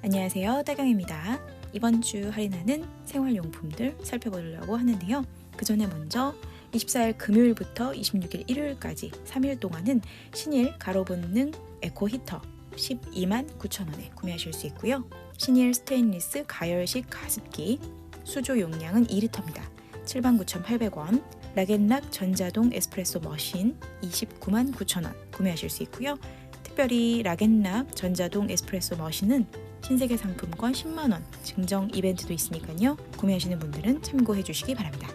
안녕하세요. 따경입니다. 이번 주 할인하는 생활용품들 살펴보려고 하는데요. 그 전에 먼저 24일 금요일부터 26일 일요일까지 3일 동안은 신일 가로 본능 에코 히터 12만 9천원에 구매하실 수 있고요. 신일 스테인리스 가열식 가습기 수조 용량은 2리터입니다. 79,800원 락앤락 전자동 에스프레소 머신 29만 9천원 구매하실 수 있고요. 특별히 락앤락 전자동 에스프레소 머신은 신세계 상품권 10만원 증정 이벤트도 있으니까요. 구매하시는 분들은 참고해 주시기 바랍니다.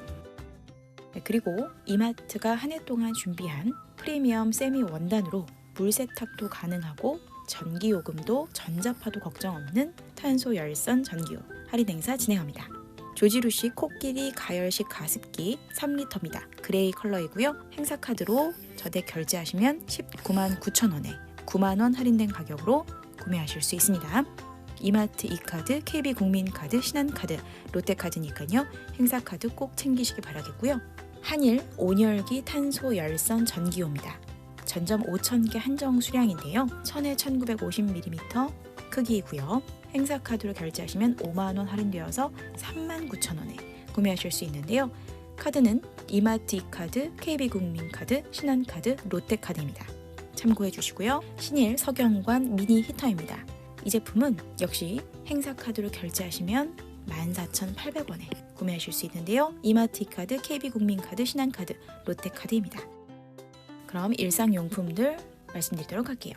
네, 그리고 이마트가 한 해 동안 준비한 프리미엄 세미 원단으로 물 세탁도 가능하고 전기요금도 전자파도 걱정 없는 탄소 열선 전기요 할인 행사 진행합니다. 조지루시 코끼리 가열식 가습기 3리터입니다. 그레이 컬러이고요. 행사 카드로 저대 결제하시면 19만 9천 원에 9만 원 할인된 가격으로 구매하실 수 있습니다. 이마트 이카드, KB국민카드, 신한카드, 롯데카드니까요. 행사카드 꼭 챙기시기 바라겠고요. 한일 온열기 탄소 열선 전기요입니다. 전점 5,000개 한정 수량인데요. 1000에 1950mm 크기이고요. 행사카드로 결제하시면 5만원 할인되어서 39,000원에 구매하실 수 있는데요. 카드는 이마트 이카드, KB국민카드, 신한카드, 롯데카드입니다. 참고해 주시고요. 신일 석영관 미니 히터입니다. 이 제품은 역시 행사 카드로 결제하시면 14,800원에 구매하실 수 있는데요. 이마트 카드, KB국민카드, 신한카드, 롯데카드입니다. 그럼 일상용품들 말씀드리도록 할게요.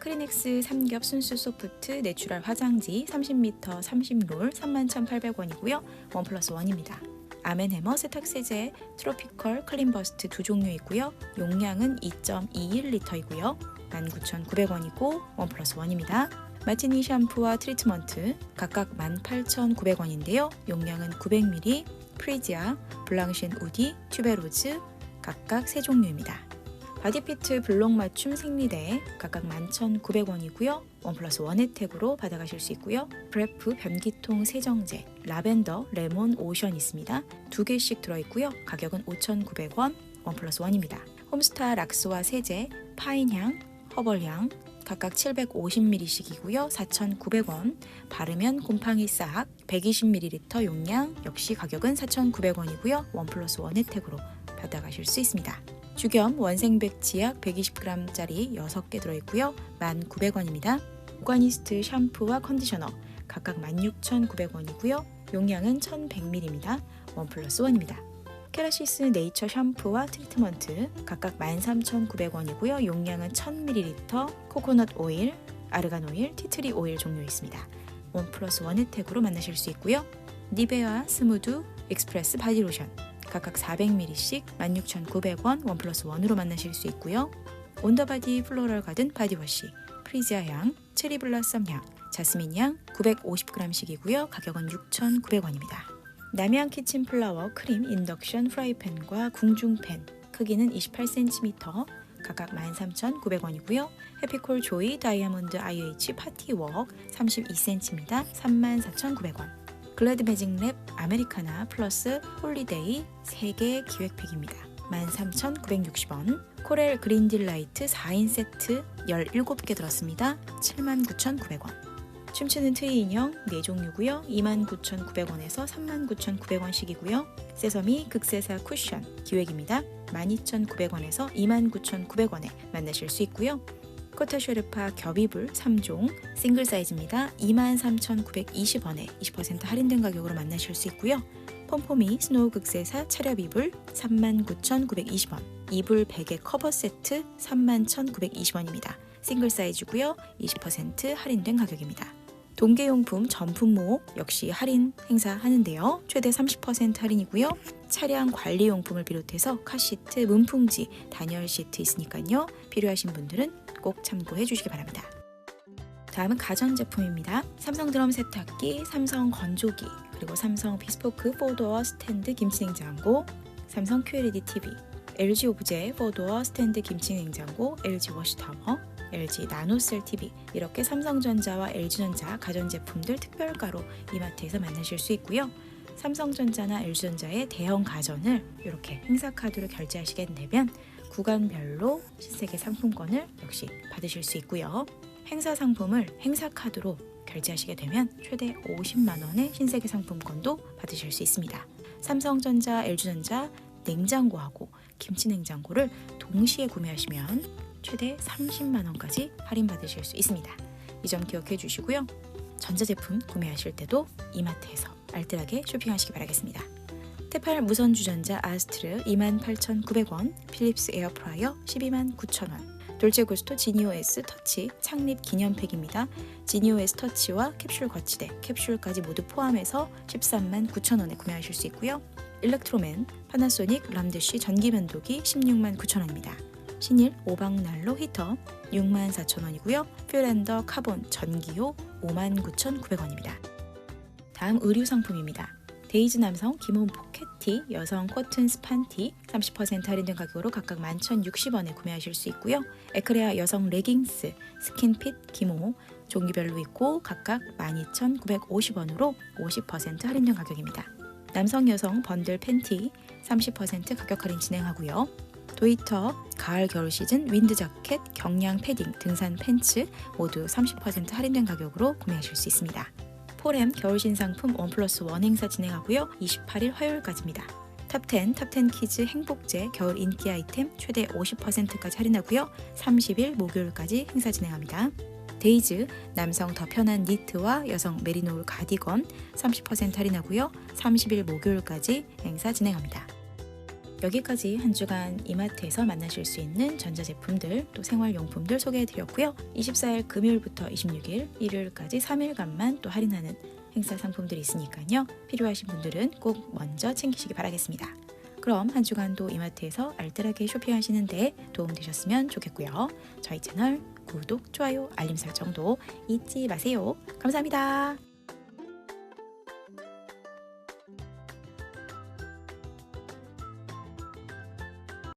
크리넥스 삼겹 순수 소프트 내추럴 화장지 30m 30롤 31,800원이고요. 원 플러스 원입니다. 아멘해머 세탁세제 트로피컬 클린버스트 두 종류 있고요. 용량은 2.21리터이고요. 19,900원이고 원 플러스 원입니다. 마티니 샴푸와 트리트먼트 각각 18,900원인데요. 용량은 900ml, 프리지아, 블랑셴 우디, 튜베로즈 각각 세 종류입니다. 바디피트 블록 맞춤 생리대 각각 11,900원이고요. 원 플러스 원 혜택으로 받아가실 수 있고요. 브레프 변기통 세정제, 라벤더, 레몬, 오션 있습니다. 두 개씩 들어있고요. 가격은 5,900원, 원 플러스 원입니다. 홈스타 락스와 세제, 파인향, 허벌향 각각 750ml씩이고요. 4,900원. 바르면 곰팡이 싹 120ml 용량 역시 가격은 4,900원이고요. 원 플러스 원 혜택으로 받아가실 수 있습니다. 주겸 원생백 치약 120g짜리 6개 들어있고요. 1,900원입니다. 오가니스트 샴푸와 컨디셔너 각각 16,900원이고요. 용량은 1,100ml입니다. 원 플러스 원입니다. 케라시스 네이처 샴푸와 트리트먼트 각각 13,900원이고요. 용량은 1000ml, 코코넛 오일, 아르간 오일, 티트리 오일 종류 있습니다. 원 플러스 원 혜택으로 만나실 수 있고요. 니베아 스무드 익스프레스 바디로션 각각 400ml씩 16,900원 원 플러스 원으로 만나실 수 있고요. 온더바디 플로럴 가든 바디워시 프리지아 향, 체리 블라썸 향, 자스민 향 950g씩이고요. 가격은 6,900원입니다. 남양 키친 플라워 크림 인덕션 프라이팬과 궁중팬 크기는 28cm 각각 13,900원이고요. 해피콜 조이 다이아몬드 IH 파티웍 32cm입니다. 34,900원. 글래드 매직 랩 아메리카나 플러스 홀리데이 3개 기획팩입니다. 13,960원. 코렐 그린딜 라이트 4인 세트 17개 들었습니다. 79,900원. 춤추는 트이 인형 4종류고요. 29,900원에서 39,900원씩이고요. 세서미 극세사 쿠션 기획입니다. 12,900원에서 29,900원에 만나실 수 있고요. 코타 쉐르파 겹이불 3종 싱글 사이즈입니다. 23,920원에 20% 할인된 가격으로 만나실 수 있고요. pom포미 스노우 극세사 차렵 이불 39,920원 이불 베개 커버 세트 31,920원입니다. 싱글 사이즈고요. 20% 할인된 가격입니다. 동계용품 전품모 역시 할인 행사하는데요. 최대 30% 할인이고요. 차량 관리용품을 비롯해서 카시트, 문풍지, 단열 시트 있으니까요. 필요하신 분들은 꼭 참고해 주시기 바랍니다. 다음은 가전제품입니다. 삼성 드럼 세탁기, 삼성 건조기, 그리고 삼성 비스포크 4도어 스탠드 김치냉장고, 삼성 QLED TV, LG 오브제 4도어 스탠드 김치냉장고, LG 워시타워, LG 나노셀 TV 이렇게 삼성전자와 LG전자 가전제품들 특별가로 이마트에서 만나실 수 있고요. 삼성전자나 LG전자의 대형 가전을 이렇게 행사카드로 결제하시게 되면 구간별로 신세계 상품권을 역시 받으실 수 있고요. 행사 상품을 행사카드로 결제하시게 되면 최대 50만 원의 신세계 상품권도 받으실 수 있습니다. 삼성전자, LG전자 냉장고하고 김치 냉장고를 동시에 구매하시면 최대 30만 원까지 할인 받으실 수 있습니다. 이 점 기억해 주시고요. 전자제품 구매하실 때도 이마트에서 알뜰하게 쇼핑하시기 바라겠습니다. 테팔 무선 주전자 아스트르 28,900원, 필립스 에어프라이어 129,000원, 돌체구스토 지니오S 터치 창립 기념팩입니다. 지니오S 터치와 캡슐 거치대, 캡슐까지 모두 포함해서 13만 9천 원에 구매하실 수 있고요. 일렉트로맨, 파나소닉 람드쉬 전기면도기 16만 9천 원입니다. 신일 오방난로 히터 6만 4천원이고요. 퓨랜더 카본 전기요 5만 9,900원입니다. 다음 의류 상품입니다. 데이즈 남성 기본 포켓티, 여성 코튼 스판티 30% 할인된 가격으로 각각 11,060원에 구매하실 수 있고요. 에크레아 여성 레깅스, 스킨핏 기모 종류별로 있고 각각 12,950원으로 50% 할인된 가격입니다. 남성 여성 번들 팬티 30% 가격 할인 진행하고요. 도이터 가을 겨울 시즌 윈드 자켓, 경량 패딩, 등산 팬츠 모두 30% 할인된 가격으로 구매하실 수 있습니다. 포렘 겨울 신상품 원 플러스 원 행사 진행하고요. 28일 화요일까지입니다. 탑10, 탑10 키즈 행복제 겨울 인기 아이템 최대 50%까지 할인하고요. 30일 목요일까지 행사 진행합니다. 데이즈 남성 더 편한 니트와 여성 메리노울 가디건 30% 할인하고요. 30일 목요일까지 행사 진행합니다. 여기까지 한 주간 이마트에서 만나실 수 있는 전자제품들 또 생활용품들 소개해드렸고요. 24일 금요일부터 26일 일요일까지 3일간만 또 할인하는 행사 상품들이 있으니까요. 필요하신 분들은 꼭 먼저 챙기시기 바라겠습니다. 그럼 한 주간도 이마트에서 알뜰하게 쇼핑하시는데 도움되셨으면 좋겠고요. 저희 채널 구독, 좋아요, 알림 설정도 잊지 마세요. 감사합니다.